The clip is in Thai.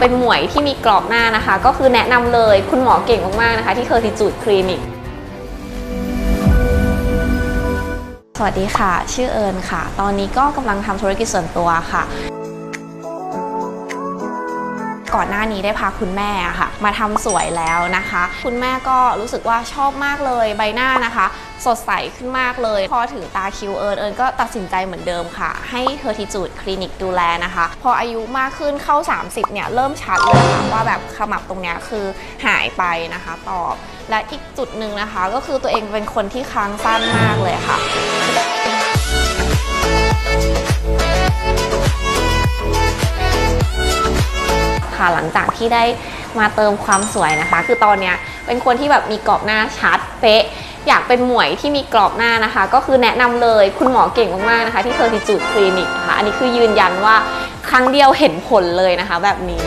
เป็นหมวยที่มีกรอบหน้านะคะ ก็คือแนะนำเลยคุณหมอเก่งมากๆนะคะ ที่เคอร์ติจูดคลินิก สวัสดีค่ะ ชื่อเอิญค่ะ ตอนนี้ก็กำลังทำธุรกิจส่วนตัวค่ะ ก่อนหน้านี้ได้พาคุณแม่ค่ะ มาทำสวยแล้วนะคะ คุณแม่ก็รู้สึกว่าชอบมากเลยใบหน้านะคะ สดใสขึ้นมากเลย พอถึงตาคิวเอิญเอิญก็ตัดสินใจเหมือนเดิมค่ะ ให้เทอร์ทิจูดคลินิกดูแลนะคะ พออายุมากขึ้นเข้า 30 เนี่ย เริ่มชัดเลยว่าแบบขมับตรงเนี้ยคือหายไปนะคะ ตอบ และอีกจุดหนึ่งนะคะ ก็คือตัวเองเป็นคนที่ค้างสั้นมากเลยค่ะ ค่ะ หลังจากที่ได้มาเติมความสวยนะคะ คือตอนเนี้ยเป็นคนที่แบบมีกรอบหน้าชัดเป๊ะ อยากเป็นหมวยที่มีกรอบหน้านะคะ ก็คือแนะนำเลยคุณหมอเก่งมากๆนะคะ ที่เคอร์ติจูดคลินิกนะคะอันนี้คือยืนยันว่าครั้งเดียวเห็นผลเลยนะคะ แบบนี้